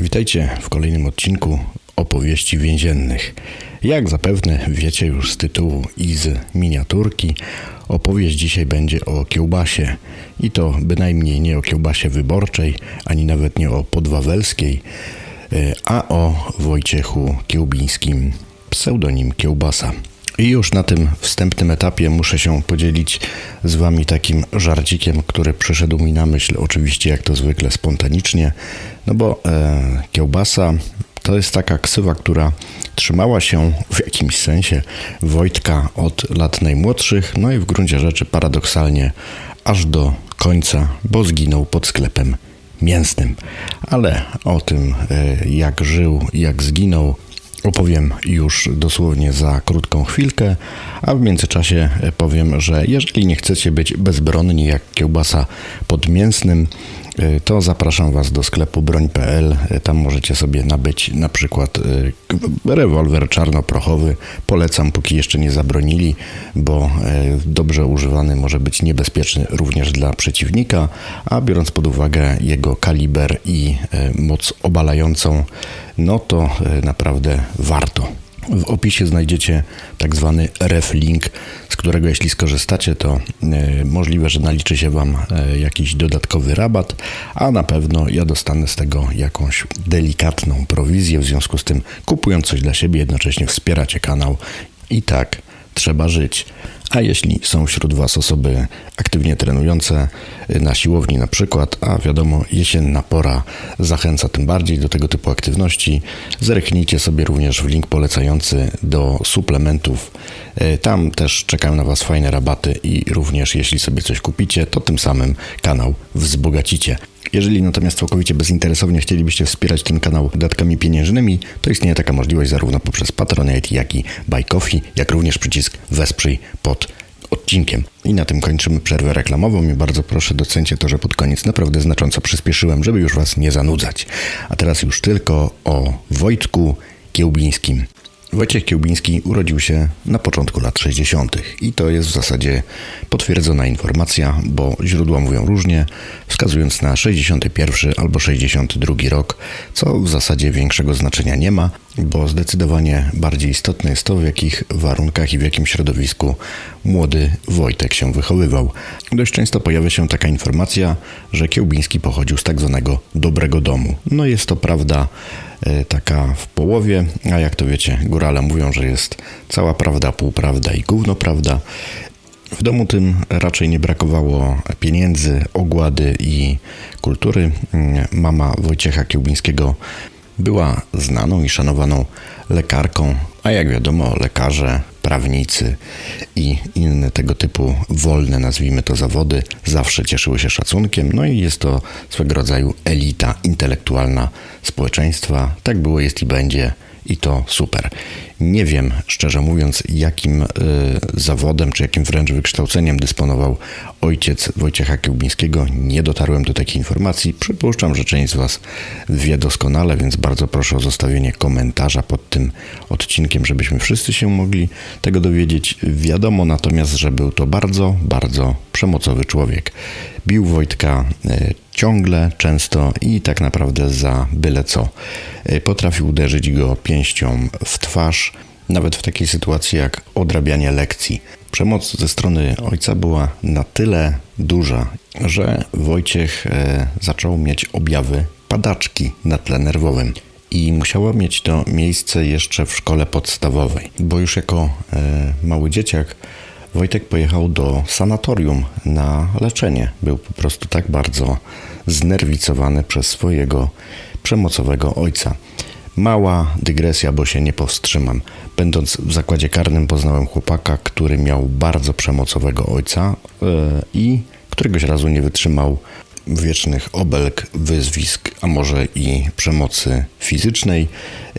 Witajcie w kolejnym odcinku opowieści więziennych. Jak zapewne wiecie już z tytułu i z miniaturki, opowieść dzisiaj będzie o kiełbasie. I to bynajmniej nie o kiełbasie wyborczej, ani nawet nie o podwawelskiej, e, a o Wojciechu Kiełbińskim, pseudonim Kiełbasa. I już na tym wstępnym etapie muszę się podzielić z Wami takim żarcikiem, który przyszedł mi na myśl, oczywiście jak to zwykle spontanicznie, no bo e, kiełbasa to jest taka ksywa, która trzymała się w jakimś sensie Wojtka od lat najmłodszych, no i w gruncie rzeczy paradoksalnie aż do końca, bo zginął pod sklepem mięsnym. Ale o tym, e, jak żył, jak zginął, opowiem już dosłownie za krótką chwilkę, a w międzyczasie powiem, że jeżeli nie chcecie być bezbronni jak kiełbasa pod mięsnym, to zapraszam Was do sklepu broń.pl. Tam możecie sobie nabyć na przykład y, rewolwer czarnoprochowy. Polecam, póki jeszcze nie zabronili, bo dobrze używany może być niebezpieczny również dla przeciwnika, a biorąc pod uwagę jego kaliber i moc obalającą, no to naprawdę warto. W opisie znajdziecie tak zwany ref link, z którego jeśli skorzystacie, to e, możliwe, że naliczy się Wam e, jakiś dodatkowy rabat, a na pewno ja dostanę z tego jakąś delikatną prowizję. W związku z tym, kupując coś dla siebie, jednocześnie wspieracie kanał i tak trzeba żyć. A jeśli są wśród Was osoby aktywnie trenujące y, na siłowni na przykład, a wiadomo, jesienna pora zachęca tym bardziej do tego typu aktywności, zerknijcie sobie również w link polecający do suplementów. Y, tam też czekają na Was fajne rabaty i również jeśli sobie coś kupicie, to tym samym kanał wzbogacicie. Jeżeli natomiast całkowicie bezinteresownie chcielibyście wspierać ten kanał datkami pieniężnymi, to istnieje taka możliwość zarówno poprzez Patronite, jak i Buy Coffee, jak również przycisk Wesprzyj pod odcinkiem. I na tym kończymy przerwę reklamową i bardzo proszę docencie to, że pod koniec naprawdę znacząco przyspieszyłem, żeby już Was nie zanudzać. A teraz już tylko o Wojtku Kiełbińskim. Wojciech Kiełbiński urodził się na początku lat 60. i to jest w zasadzie potwierdzona informacja, bo źródła mówią różnie, wskazując na 61 albo 62 rok, co w zasadzie większego znaczenia nie ma, bo zdecydowanie bardziej istotne jest to, w jakich warunkach i w jakim środowisku młody Wojtek się wychowywał. Dość często pojawia się taka informacja, że Kiełbiński pochodził z tak zwanego dobrego domu. No jest to prawda taka w połowie, a jak to wiecie, górale mówią, że jest cała prawda, półprawda i gówno prawda. W domu tym raczej nie brakowało pieniędzy, ogłady i kultury. Mama Wojciecha Kiełbińskiego była znaną i szanowaną lekarką, a jak wiadomo, lekarze, prawnicy i inne tego typu wolne, nazwijmy to, zawody zawsze cieszyły się szacunkiem. No i jest to swego rodzaju elita intelektualna społeczeństwa. Tak było, jest i będzie i to super. Nie wiem, szczerze mówiąc, jakim y, zawodem, czy jakim wręcz wykształceniem dysponował ojciec Wojciecha Kiełbińskiego. Nie dotarłem do takiej informacji. Przypuszczam, że część z Was wie doskonale, więc bardzo proszę o zostawienie komentarza pod tym odcinkiem, żebyśmy wszyscy się mogli tego dowiedzieć. Wiadomo natomiast, że był to bardzo, bardzo przemocowy człowiek. Bił Wojtka y, ciągle, często i tak naprawdę za byle co. Y, potrafił uderzyć go pięścią w twarz, nawet w takiej sytuacji jak odrabianie lekcji. Przemoc ze strony ojca była na tyle duża, że Wojciech y, zaczął mieć objawy padaczki na tle nerwowym. I musiało mieć to miejsce jeszcze w szkole podstawowej, bo już jako y, mały dzieciak Wojtek pojechał do sanatorium na leczenie. Był po prostu tak bardzo znerwicowany przez swojego przemocowego ojca. Mała dygresja, bo się nie powstrzymam. Będąc w zakładzie karnym, poznałem chłopaka, który miał bardzo przemocowego ojca yy, i któregoś razu nie wytrzymał wiecznych obelg, wyzwisk, a może i przemocy fizycznej.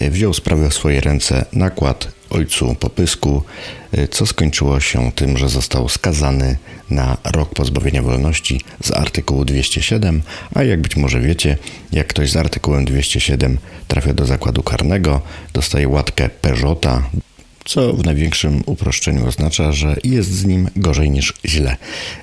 Yy, wziął sprawę w swoje ręce, nakład ojcu popysku, y, co skończyło się tym, że został skazany na rok pozbawienia wolności z artykułu 207, a jak być może wiecie, jak ktoś z artykułem 207 trafia do zakładu karnego, dostaje łatkę Peugeota co w największym uproszczeniu oznacza, że jest z nim gorzej niż źle.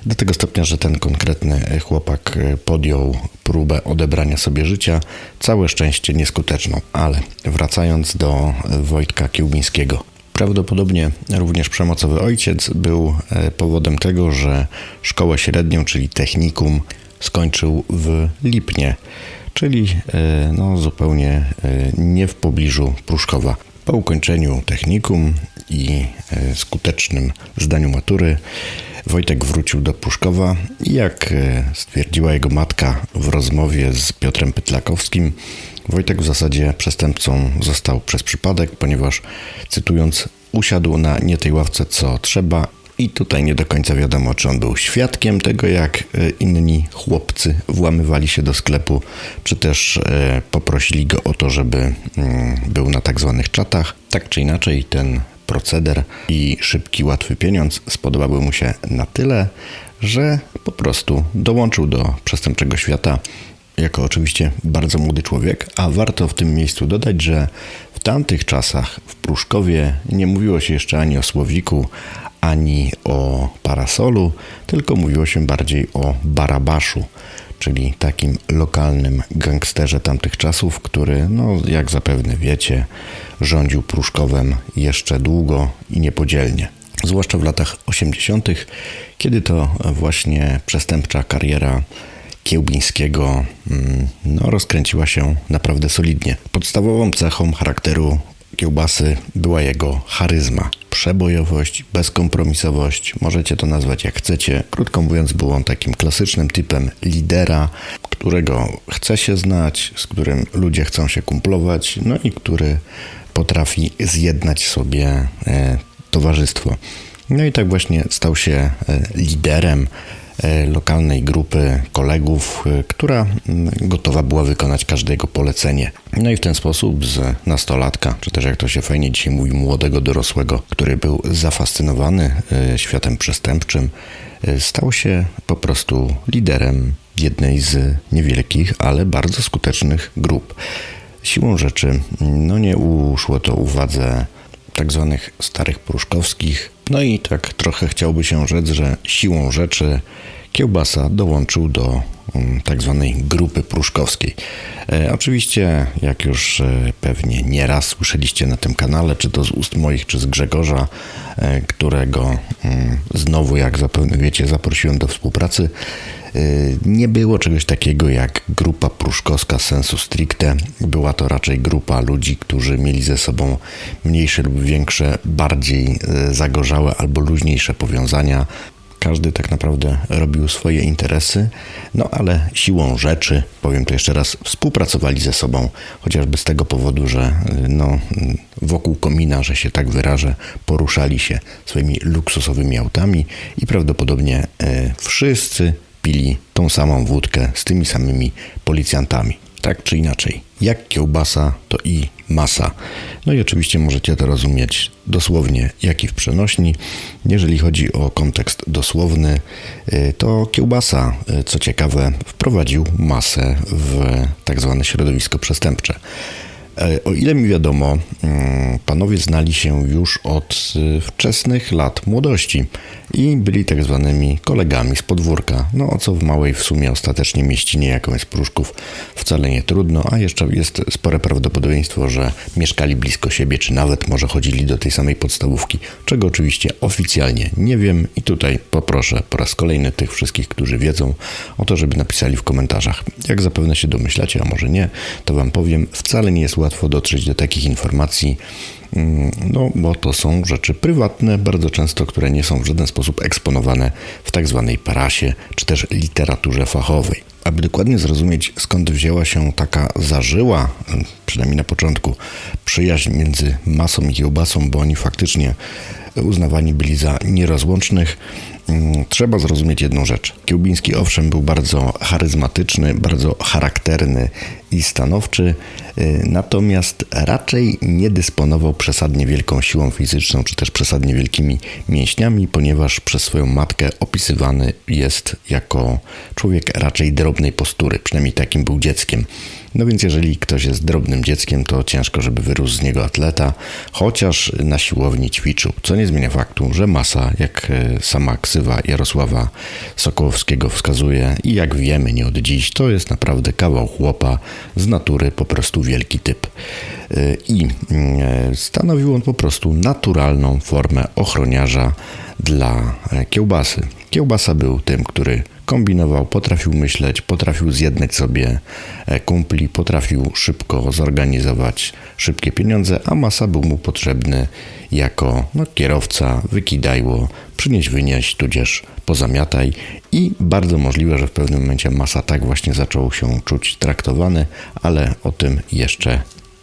Do tego stopnia, że ten konkretny chłopak podjął próbę odebrania sobie życia, całe szczęście nieskuteczną. Ale wracając do Wojtka Kiełbińskiego. Prawdopodobnie również przemocowy ojciec był e, powodem tego, że szkołę średnią, czyli technikum, skończył w Lipnie, czyli e, no, zupełnie e, nie w pobliżu Pruszkowa. Po ukończeniu technikum i skutecznym zdaniu matury Wojtek wrócił do Pruszkowa i jak stwierdziła jego matka w rozmowie z Piotrem Pytlakowskim, Wojtek w zasadzie przestępcą został przez przypadek, ponieważ, cytując, usiadł na nie tej ławce co trzeba i tutaj nie do końca wiadomo, czy on był świadkiem tego, jak e, inni chłopcy włamywali się do sklepu, czy też e, poprosili go o to, żeby mm, był na tak zwanych czatach. Tak czy inaczej, ten proceder i szybki, łatwy pieniądz spodobały mu się na tyle, że po prostu dołączył do przestępczego świata jako oczywiście bardzo młody człowiek, a warto w tym miejscu dodać, że w tamtych czasach w Pruszkowie nie mówiło się jeszcze ani o słowiku, ani o parasolu, tylko mówiło się bardziej o barabaszu, czyli takim lokalnym gangsterze tamtych czasów, który, no jak zapewne wiecie, rządził Pruszkowem jeszcze długo i niepodzielnie. Zwłaszcza w latach 80., kiedy to właśnie przestępcza kariera Kiełbińskiego mm, no, rozkręciła się naprawdę solidnie. Podstawową cechą charakteru kiełbasy była jego charyzma, przebojowość, bezkompromisowość, możecie to nazwać jak chcecie. Krótko mówiąc, był on takim klasycznym typem lidera, którego chce się znać, z którym ludzie chcą się kumplować, no i który potrafi zjednać sobie e, towarzystwo. No i tak właśnie stał się e, liderem lokalnej grupy kolegów, e, która gotowa była wykonać każdego polecenie. No i w ten sposób z nastolatka, czy też jak to się fajnie dzisiaj mówi, młodego dorosłego, który był zafascynowany e, światem przestępczym, stał się po prostu liderem jednej z niewielkich, ale bardzo skutecznych grup. Siłą rzeczy, no nie uszło to uwadze tak zwanych starych pruszkowskich. No i tak trochę chciałby się rzec, że siłą rzeczy Kiełbasa dołączył do um, tak zwanej grupy pruszkowskiej. E, oczywiście, jak już e, pewnie nieraz słyszeliście na tym kanale, czy to z ust moich, czy z Grzegorza, e, którego mm, znowu, jak zapewne wiecie, zaprosiłem do współpracy, nie było czegoś takiego jak grupa pruszkowska sensu stricte. Była to raczej grupa ludzi, którzy mieli ze sobą mniejsze lub większe, bardziej e, zagorzałe albo luźniejsze powiązania. Każdy tak naprawdę robił swoje interesy, no ale siłą rzeczy, powiem to jeszcze raz, współpracowali ze sobą, chociażby z tego powodu, że no, wokół komina, że się tak wyrażę, poruszali się swoimi luksusowymi autami i prawdopodobnie wszyscy pili tą samą wódkę z tymi samymi policjantami. Tak czy inaczej, jak kiełbasa, to i masa. No i oczywiście możecie to rozumieć dosłownie, jak i w przenośni. Jeżeli chodzi o kontekst dosłowny, y, to kiełbasa, y, co ciekawe, wprowadził masę w tak zwane środowisko przestępcze. E, o ile mi wiadomo, mm, panowie znali się już od y, wczesnych lat młodości i byli tak zwanymi kolegami z podwórka. No o co w małej w sumie ostatecznie mieścinie, jaką jest Pruszków, wcale nie trudno, a jeszcze jest spore prawdopodobieństwo, że mieszkali blisko siebie, czy nawet może chodzili do tej samej podstawówki, czego oczywiście oficjalnie nie wiem i tutaj poproszę po raz kolejny tych wszystkich, którzy wiedzą, o to, żeby napisali w komentarzach. Jak zapewne się domyślacie, a może nie, to wam powiem, wcale nie jest łatwo dotrzeć do takich informacji, mm, no bo to są rzeczy prywatne, bardzo często, które nie są w żaden sposób eksponowane w tak zwanej prasie, czy też literaturze fachowej. Aby dokładnie zrozumieć, skąd wzięła się taka zażyła, przynajmniej na początku, przyjaźń między masą i kiełbasą, bo oni faktycznie uznawani byli za nierozłącznych, mm, trzeba zrozumieć jedną rzecz. Kiełbiński owszem był bardzo charyzmatyczny, bardzo charakterny i stanowczy, y, natomiast raczej nie dysponował przesadnie wielką siłą fizyczną, czy też przesadnie wielkimi mięśniami, ponieważ przez swoją matkę opisywany jest jako człowiek raczej drobnej postury, przynajmniej takim był dzieckiem. No więc jeżeli ktoś jest drobnym dzieckiem, to ciężko, żeby wyrósł z niego atleta, chociaż na siłowni ćwiczył, co nie zmienia faktu, że masa, jak e, sama ksywa Jarosława Sokołowskiego wskazuje i jak wiemy nie od dziś, to jest naprawdę kawał chłopa z natury, po prostu wielki typ. E, I e, stanowił on po prostu naturalną formę ochroniarza dla kiełbasy. Kiełbasa był tym, który kombinował, potrafił myśleć, potrafił zjednać sobie e, kumpli, potrafił szybko zorganizować szybkie pieniądze, a masa był mu potrzebny jako no, kierowca, wykidajło, przynieś, wynieś, tudzież pozamiataj i bardzo możliwe, że w pewnym momencie masa tak właśnie zaczął się czuć traktowany, ale o tym jeszcze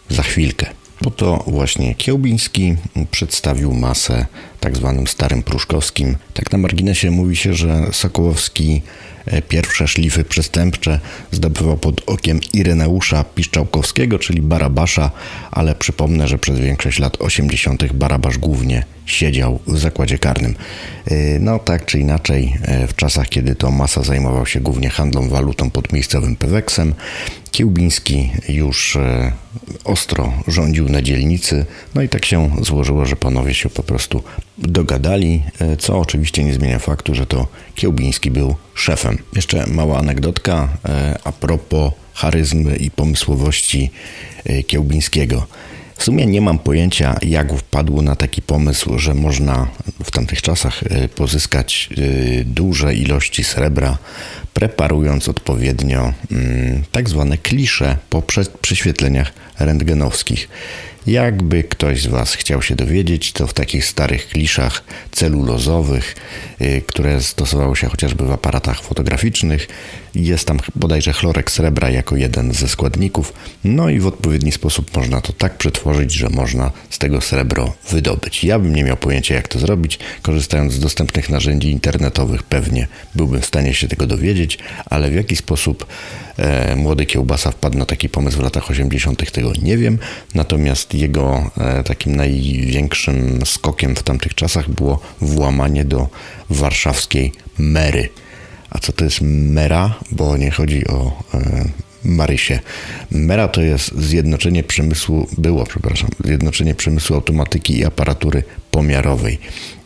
za chwilkę. Bo to właśnie Kiełbiński przedstawił masę tak zwanym starym pruszkowskim. Tak na marginesie mówi się, że Sokołowski e, pierwsze szlify przestępcze zdobywał pod okiem Ireneusza Piszczałkowskiego, czyli Barabasza, ale przypomnę, że przez większość lat 80. Barabasz głównie siedział w zakładzie karnym. E, no tak czy inaczej, e, w czasach, kiedy to masa zajmował się głównie handlą walutą pod miejscowym Peweksem, Kiełbiński już ostro rządził na dzielnicy, no i tak się złożyło, że panowie się po prostu dogadali, e, co oczywiście nie zmienia faktu, że to Kiełbiński był szefem. Jeszcze mała anegdotka e, a propos charyzmy i pomysłowości e, Kiełbińskiego. W sumie nie mam pojęcia, jak wpadł na taki pomysł, że można w tamtych czasach pozyskać duże ilości srebra, preparując odpowiednio mm, tak zwane klisze po prześwietleniach rentgenowskich. Jakby ktoś z Was chciał się dowiedzieć, to w takich starych kliszach celulozowych, y, które stosowały się chociażby w aparatach fotograficznych, jest tam bodajże chlorek srebra jako jeden ze składników, no i w odpowiedni sposób można to tak przetworzyć, że można z tego srebro wydobyć. Ja bym nie miał pojęcia, jak to zrobić. Korzystając z dostępnych narzędzi internetowych, pewnie byłbym w stanie się tego dowiedzieć, ale w jaki sposób e, młody kiełbasa wpadł na taki pomysł w latach 80., tego nie wiem. Natomiast jego e, takim największym skokiem w tamtych czasach było włamanie do warszawskiej mery. A co to jest mera? Bo nie chodzi o e, Marysie. Mera to jest zjednoczenie przemysłu, było, przepraszam, zjednoczenie przemysłu automatyki i aparatury pomiarowej.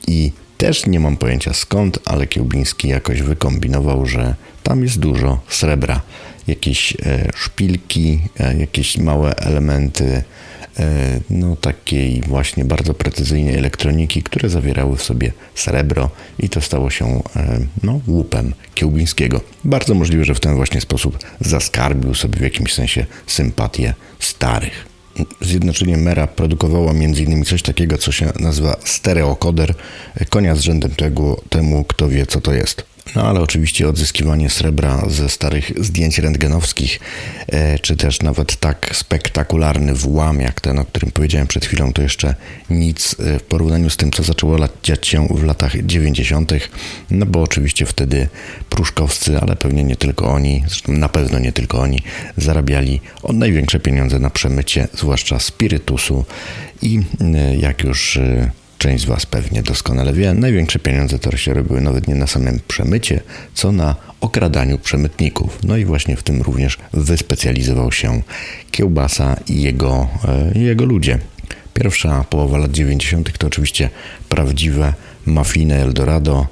I też nie mam pojęcia skąd, ale Kiełbiński jakoś wykombinował, że tam jest dużo srebra. Jakieś e, szpilki, jakieś małe elementy no, takiej właśnie bardzo precyzyjnej elektroniki, które zawierały w sobie srebro i to stało się e, no, łupem Kiełbińskiego. Bardzo możliwe, że w ten właśnie sposób zaskarbił sobie w jakimś sensie sympatię starych. Zjednoczenie Mera produkowało m.in. coś takiego, co się nazywa stereokoder, konia z rzędem tego, temu, kto wie, co to jest. No ale oczywiście odzyskiwanie srebra ze starych zdjęć rentgenowskich, e, czy też nawet tak spektakularny włam jak ten, o którym powiedziałem przed chwilą, to jeszcze nic e, w porównaniu z tym, co zaczęło dziać się w latach 90., no bo oczywiście wtedy pruszkowscy, ale pewnie nie tylko oni, zresztą na pewno nie tylko oni, zarabiali od największe pieniądze na przemycie, zwłaszcza spirytusu i e, jak już Część z Was pewnie doskonale wie, największe pieniądze to się robiły nawet nie na samym przemycie, co na okradaniu przemytników. No i właśnie w tym również wyspecjalizował się Kiełbasa i jego, e, jego ludzie. Pierwsza połowa lat 90. to oczywiście prawdziwe mafijne Eldorado.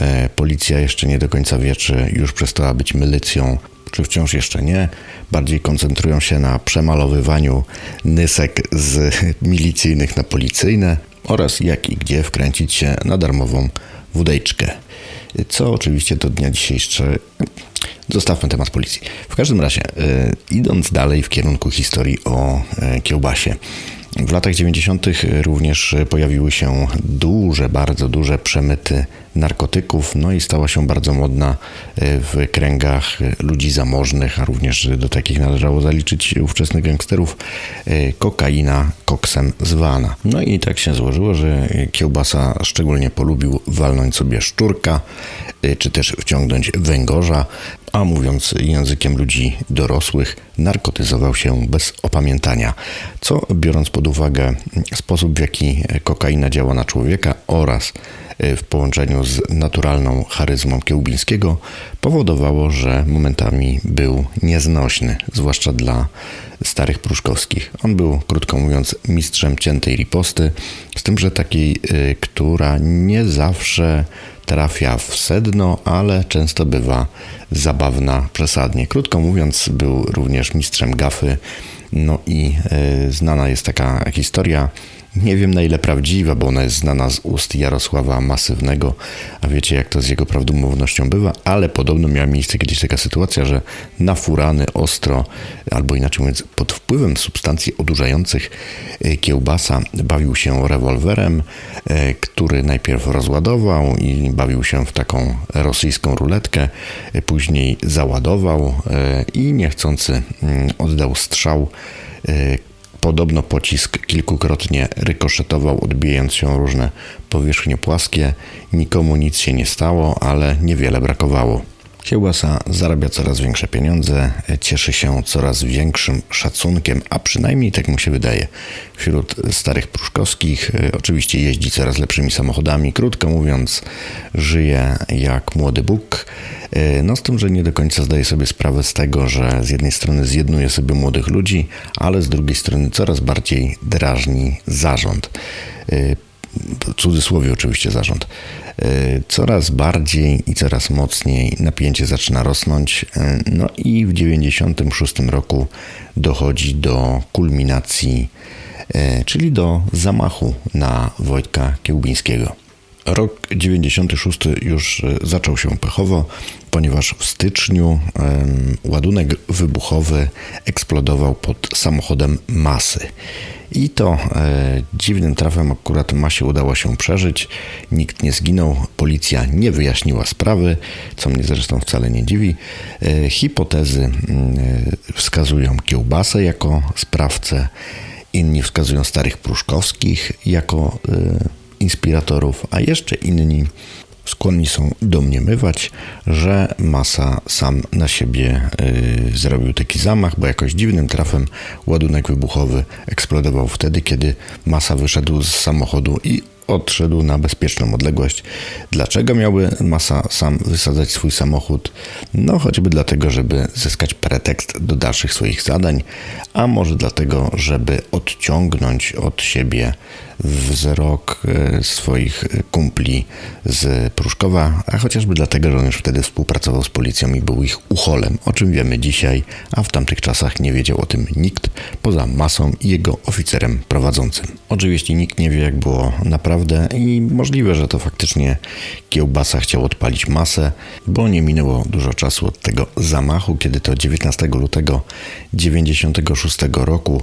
E, policja jeszcze nie do końca wie, czy już przestała być milicją, czy wciąż jeszcze nie. Bardziej koncentrują się na przemalowywaniu nysek z milicyjnych na policyjne oraz jak i gdzie wkręcić się na darmową wódeczkę. Co oczywiście do dnia dzisiejszego. Zostawmy temat policji. W każdym razie, yy, idąc dalej w kierunku historii o yy, kiełbasie. W latach 90. również pojawiły się duże, bardzo duże przemyty narkotyków, no i stała się bardzo modna e, w kręgach ludzi zamożnych, a również do takich należało zaliczyć ówczesnych gangsterów, e, kokaina koksem zwana. No i tak się złożyło, że kiełbasa szczególnie polubił walnąć sobie szczurka, czy też wciągnąć węgorza, a mówiąc językiem ludzi dorosłych, narkotyzował się bez opamiętania, co biorąc pod uwagę sposób, w jaki kokaina działa na człowieka oraz e, w połączeniu z naturalną charyzmą Kiełbińskiego, powodowało, że momentami był nieznośny, zwłaszcza dla starych pruszkowskich. On był, krótko mówiąc, mistrzem ciętej riposty, z tym, że takiej, e, która nie zawsze trafia w sedno, ale często bywa zabawna przesadnie. Krótko mówiąc, był również mistrzem gafy. No i e, znana jest taka historia nie wiem na ile prawdziwa, bo ona jest znana z ust Jarosława Masywnego, a wiecie jak to z jego prawdomównością bywa, ale podobno miała miejsce kiedyś taka sytuacja, że nafurany ostro, albo inaczej mówiąc, pod wpływem substancji odurzających e, kiełbasa bawił się rewolwerem, e, który najpierw rozładował i bawił się w taką rosyjską ruletkę, e, później załadował i niechcący mm, oddał strzał Podobno pocisk kilkukrotnie rykoszetował, odbijając się różne powierzchnie płaskie. Nikomu nic się nie stało, ale niewiele brakowało. Kiełbasa zarabia coraz większe pieniądze, cieszy się coraz większym szacunkiem, a przynajmniej tak mu się wydaje. Wśród starych pruszkowskich e, oczywiście jeździ coraz lepszymi samochodami, krótko mówiąc, żyje jak młody Bóg. E, no z tym, że nie do końca zdaje sobie sprawę z tego, że z jednej strony zjednuje sobie młodych ludzi, ale z drugiej strony coraz bardziej drażni zarząd w cudzysłowie oczywiście zarząd, e, coraz bardziej i coraz mocniej napięcie zaczyna rosnąć. E, no i w 1996 roku dochodzi do kulminacji, e, czyli do zamachu na Wojtka Kiełbińskiego. Rok 96 już zaczął się pechowo, ponieważ w styczniu ładunek wybuchowy eksplodował pod samochodem masy. I to e, dziwnym trafem akurat Masie udało się przeżyć. Nikt nie zginął, policja nie wyjaśniła sprawy, co mnie zresztą wcale nie dziwi. E, hipotezy e, wskazują kiełbasę jako sprawcę, inni wskazują starych pruszkowskich jako e, inspiratorów, a jeszcze inni skłonni są domniemywać, że Masa sam na siebie y, zrobił taki zamach, bo jakoś dziwnym trafem ładunek wybuchowy eksplodował wtedy, kiedy Masa wyszedł z samochodu i odszedł na bezpieczną odległość. Dlaczego miałby Masa sam wysadzać swój samochód? No choćby dlatego, żeby zyskać pretekst do dalszych swoich zadań, a może dlatego, żeby odciągnąć od siebie wzrok e, swoich kumpli z Pruszkowa, a chociażby dlatego, że on już wtedy współpracował z policją i był ich ucholem, o czym wiemy dzisiaj, a w tamtych czasach nie wiedział o tym nikt poza masą i jego oficerem prowadzącym. Oczywiście nikt nie wie, jak było naprawdę i możliwe, że to faktycznie kiełbasa chciał odpalić masę, bo nie minęło dużo czasu od tego zamachu, kiedy to 19 lutego 96 roku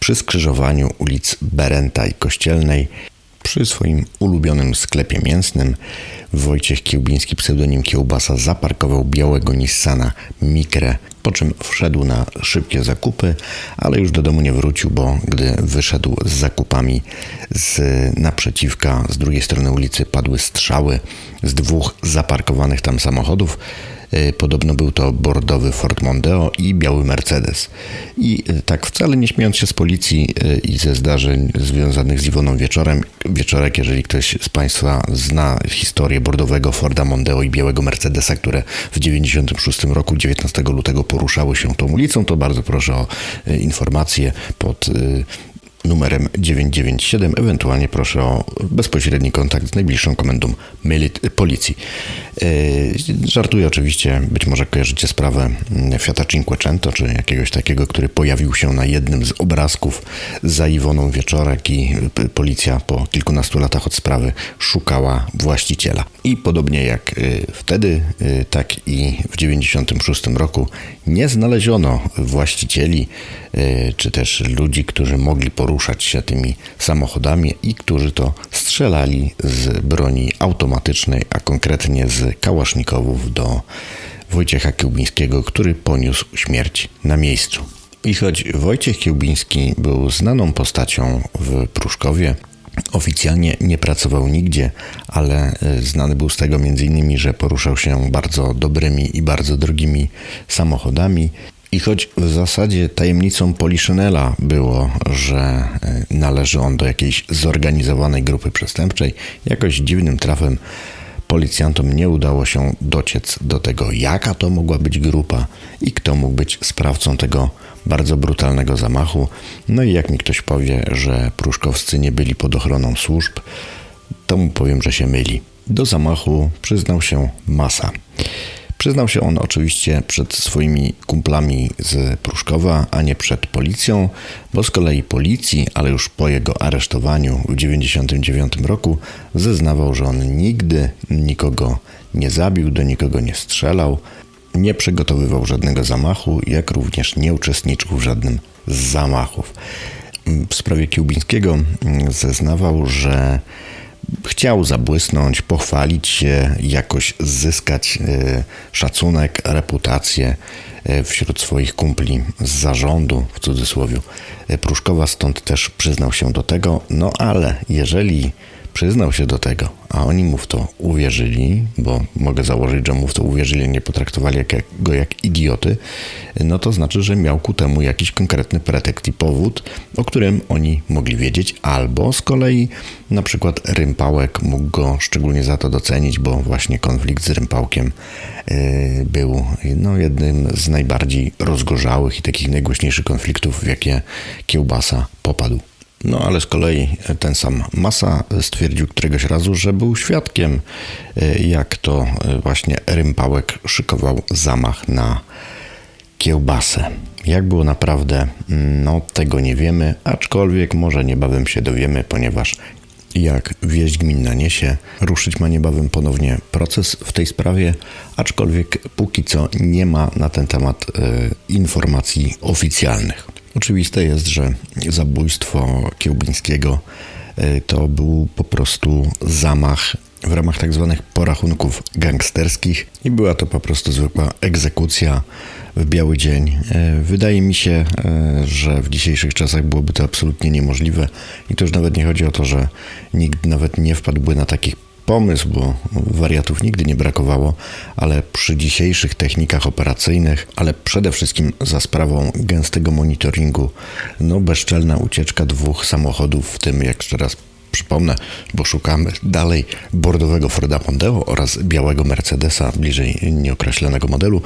przy skrzyżowaniu ulic Berenta i Kościelnej przy swoim ulubionym sklepie mięsnym Wojciech Kiełbiński, pseudonim Kiełbasa, zaparkował białego Nissana Mikre, po czym wszedł na szybkie zakupy, ale już do domu nie wrócił, bo gdy wyszedł z zakupami z naprzeciwka, z drugiej strony ulicy padły strzały z dwóch zaparkowanych tam samochodów. E, podobno był to bordowy Ford Mondeo i biały Mercedes. I e, tak wcale nie śmiejąc się z policji e, i ze zdarzeń związanych z Iwoną Wieczorem, wieczorek, jeżeli ktoś z Państwa zna historię bordowego Forda Mondeo i białego Mercedesa, które w 96 roku, 19 lutego poruszały się tą ulicą, to bardzo proszę o informacje pod numerem 997, ewentualnie proszę o bezpośredni kontakt z najbliższą komendą policji. E, żartuję oczywiście, być może kojarzycie sprawę mm, Fiata Cinquecento, czy jakiegoś takiego, który pojawił się na jednym z obrazków za Iwoną Wieczorek i policja po kilkunastu latach od sprawy szukała właściciela. I podobnie jak y, wtedy, tak i w 96 roku nie znaleziono właścicieli, czy też ludzi, którzy mogli poruszać się tymi samochodami i którzy to strzelali z broni automatycznej, a konkretnie z kałasznikowów do Wojciecha Kiełbińskiego, który poniósł śmierć na miejscu. I choć Wojciech Kiełbiński był znaną postacią w Pruszkowie, Oficjalnie nie pracował nigdzie, ale e, znany był z tego m.in., że poruszał się bardzo dobrymi i bardzo drogimi samochodami. I choć w zasadzie tajemnicą Poliszynela było, że e, należy on do jakiejś zorganizowanej grupy przestępczej, jakoś dziwnym trafem policjantom nie udało się dociec do tego, jaka to mogła być grupa i kto mógł być sprawcą tego bardzo brutalnego zamachu. No i jak mi ktoś powie, że pruszkowscy nie byli pod ochroną służb, to mu powiem, że się myli. Do zamachu przyznał się masa. Przyznał się on oczywiście przed swoimi kumplami z Pruszkowa, a nie przed policją, bo z kolei policji, ale już po jego aresztowaniu w 1999 roku, zeznawał, że on nigdy nikogo nie zabił, do nikogo nie strzelał, nie przygotowywał żadnego zamachu, jak również nie uczestniczył w żadnym z zamachów. W sprawie Kiełbińskiego zeznawał, że chciał zabłysnąć, pochwalić się, jakoś zyskać e, szacunek, reputację e, wśród swoich kumpli z zarządu, w cudzysłowie, e, Pruszkowa, stąd też przyznał się do tego. No ale jeżeli przyznał się do tego, a oni mu w to uwierzyli, bo mogę założyć, że mu w to uwierzyli, nie potraktowali go jak idioty, no to znaczy, że miał ku temu jakiś konkretny pretekst i powód, o którym oni mogli wiedzieć, albo z kolei na przykład Rympałek mógł go szczególnie za to docenić, bo właśnie konflikt z Rympałkiem yy, był no, jednym z najbardziej rozgorzałych i takich najgłośniejszych konfliktów, w jakie Kiełbasa popadł. No ale z kolei ten sam Masa stwierdził któregoś razu, że był świadkiem, e, jak to e, właśnie Rympałek szykował zamach na kiełbasę. Jak było naprawdę, no tego nie wiemy, aczkolwiek może niebawem się dowiemy, ponieważ jak wieść gminna niesie, ruszyć ma niebawem ponownie proces w tej sprawie, aczkolwiek póki co nie ma na ten temat y, informacji oficjalnych. Oczywiste jest, że zabójstwo Kiełbińskiego e, to był po prostu zamach w ramach tak zwanych porachunków gangsterskich i była to po prostu zwykła egzekucja w biały dzień. E, wydaje mi się, e, że w dzisiejszych czasach byłoby to absolutnie niemożliwe i to już nawet nie chodzi o to, że nikt nawet nie wpadłby na takich pomysł, bo wariatów nigdy nie brakowało, ale przy dzisiejszych technikach operacyjnych, ale przede wszystkim za sprawą gęstego monitoringu, no bezczelna ucieczka dwóch samochodów, w tym jak jeszcze raz Przypomnę, bo szukamy dalej bordowego Forda Mondeo oraz białego Mercedesa, bliżej nieokreślonego modelu,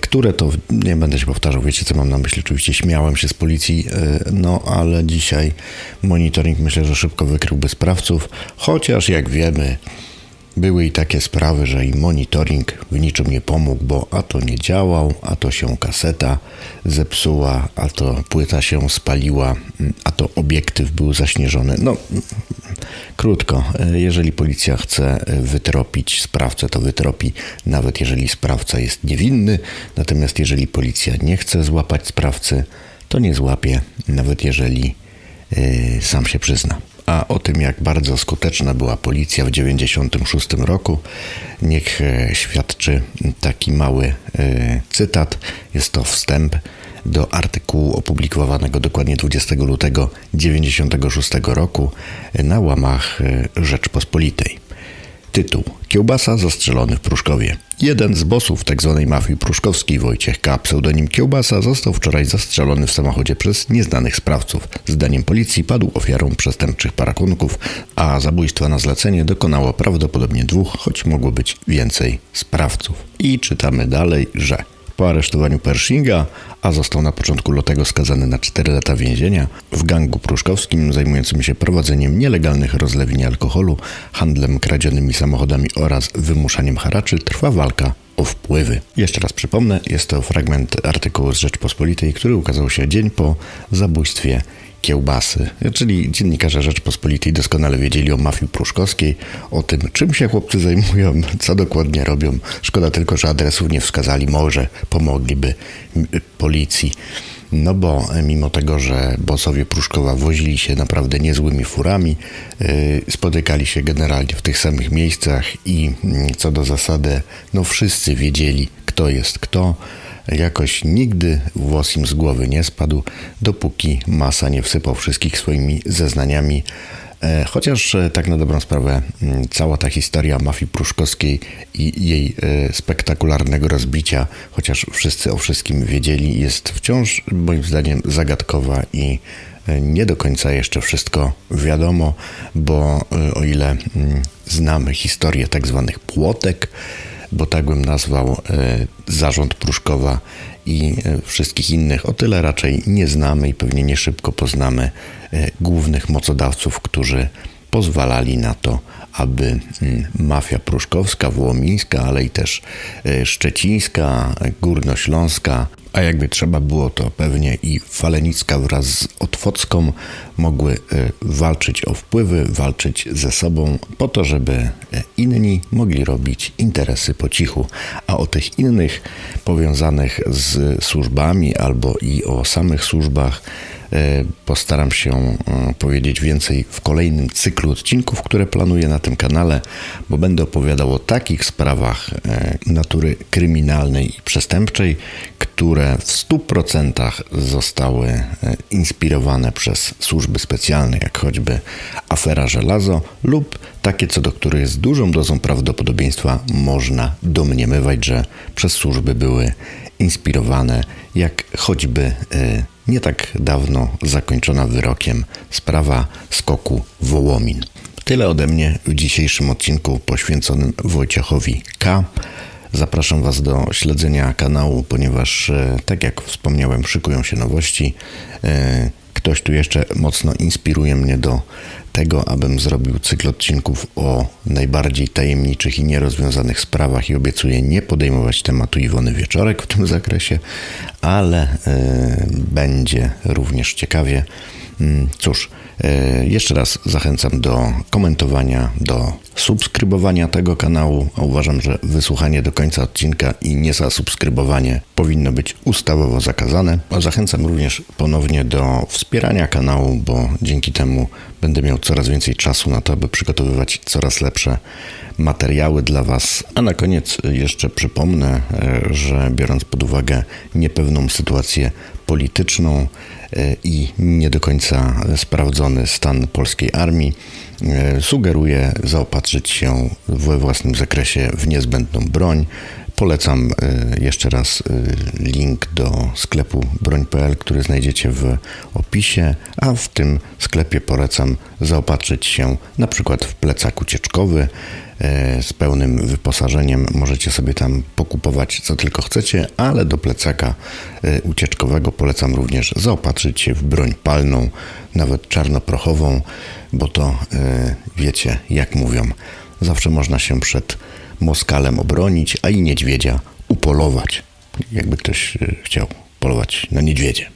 które to, nie będę się powtarzał, wiecie co mam na myśli, oczywiście śmiałem się z policji, e, no ale dzisiaj monitoring myślę, że szybko wykryłby sprawców, chociaż jak wiemy, były i takie sprawy, że i monitoring w niczym nie pomógł, bo a to nie działał, a to się kaseta zepsuła, a to płyta się spaliła, a to obiektyw był zaśnieżony. No, krótko, jeżeli policja chce wytropić sprawcę, to wytropi, nawet jeżeli sprawca jest niewinny, natomiast jeżeli policja nie chce złapać sprawcy, to nie złapie, nawet jeżeli yy, sam się przyzna. A o tym, jak bardzo skuteczna była policja w 1996 roku, niech e, świadczy taki mały e, cytat. Jest to wstęp do artykułu opublikowanego dokładnie 20 lutego 1996 roku na łamach e, Rzeczpospolitej. Tytuł Kiełbasa zastrzelony w Pruszkowie. Jeden z bossów tzw. Tak mafii pruszkowskiej, Wojciech K., pseudonim Kiełbasa, został wczoraj zastrzelony w samochodzie przez nieznanych sprawców. Zdaniem policji padł ofiarą przestępczych parakunków, a zabójstwa na zlecenie dokonało prawdopodobnie dwóch, choć mogło być więcej sprawców. I czytamy dalej, że po aresztowaniu Pershinga, a został na początku lutego skazany na 4 lata więzienia, w gangu pruszkowskim zajmującym się prowadzeniem nielegalnych rozlewni alkoholu, handlem kradzionymi samochodami oraz wymuszaniem haraczy trwa walka o wpływy. Jeszcze raz przypomnę, jest to fragment artykułu z Rzeczpospolitej, który ukazał się dzień po zabójstwie kiełbasy. Czyli dziennikarze Rzeczpospolitej doskonale wiedzieli o mafii pruszkowskiej, o tym, czym się chłopcy zajmują, co dokładnie robią. Szkoda tylko, że adresów nie wskazali, może pomogliby policji. No bo mimo tego, że bosowie Pruszkowa wozili się naprawdę niezłymi furami, yy, spotykali się generalnie w tych samych miejscach i yy, co do zasady, no wszyscy wiedzieli, kto jest kto jakoś nigdy włos im z głowy nie spadł, dopóki Masa nie wsypał wszystkich swoimi zeznaniami. E, Chociaż e, tak na dobrą sprawę cała ta historia mafii pruszkowskiej i jej e, spektakularnego rozbicia, chociaż wszyscy o wszystkim wiedzieli, jest wciąż moim zdaniem zagadkowa i nie do końca jeszcze wszystko wiadomo, bo o ile znamy historię tak zwanych płotek, bo tak bym nazwał e, zarząd Pruszkowa i e, wszystkich innych, o tyle raczej nie znamy i pewnie nie szybko poznamy e, głównych mocodawców, którzy pozwalali na to, aby mm, mafia pruszkowska, wołomińska, ale i też szczecińska, górnośląska, a jakby trzeba było, to pewnie i Falenicka wraz z Otwocką mogły e, walczyć o wpływy, walczyć ze sobą po to, żeby e, inni mogli robić interesy po cichu. A o tych innych powiązanych z służbami albo i o samych służbach postaram się e, powiedzieć więcej w kolejnym cyklu odcinków, które planuję na tym kanale, bo będę opowiadał o takich sprawach e, natury kryminalnej i przestępczej, które w 100% zostały e, inspirowane przez służby specjalne, jak choćby afera Żelazo lub takie, co do których z dużą dozą prawdopodobieństwa można domniemywać, że przez służby były inspirowane, jak choćby e, nie tak dawno zakończona wyrokiem sprawa skoku Wołomin. Tyle ode mnie w dzisiejszym odcinku poświęconym Wojciechowi K. Zapraszam Was do śledzenia kanału, ponieważ, e, tak jak wspomniałem, szykują się nowości. Ktoś tu jeszcze mocno inspiruje mnie do tego, abym zrobił cykl odcinków o najbardziej tajemniczych i nierozwiązanych sprawach i obiecuję nie podejmować tematu Iwony Wieczorek w tym zakresie, ale e, będzie również ciekawie. Mm, Cóż, e, jeszcze raz zachęcam do komentowania, do subskrybowania tego kanału. Uważam, że wysłuchanie do końca odcinka i niezasubskrybowanie powinno być ustawowo zakazane. Zachęcam również ponownie do wspierania kanału, bo dzięki temu będę miał coraz więcej czasu na to, aby przygotowywać coraz lepsze materiały dla Was. A na koniec jeszcze przypomnę, e, że biorąc pod uwagę niepewną sytuację polityczną e, i nie do końca sprawdzony stan polskiej armii, sugeruję zaopatrzyć się we własnym zakresie w niezbędną broń. Polecam jeszcze raz link do sklepu broń.pl, który znajdziecie w opisie, a w tym sklepie polecam zaopatrzyć się na przykład w plecak ucieczkowy z pełnym wyposażeniem. Możecie sobie tam pokupować co tylko chcecie, ale do plecaka e, ucieczkowego polecam również zaopatrzyć się w broń palną, nawet czarnoprochową, bo to e, wiecie, jak mówią, zawsze można się przed Moskalem obronić, a i niedźwiedzia upolować. Jakby ktoś e, chciał polować na niedźwiedzie.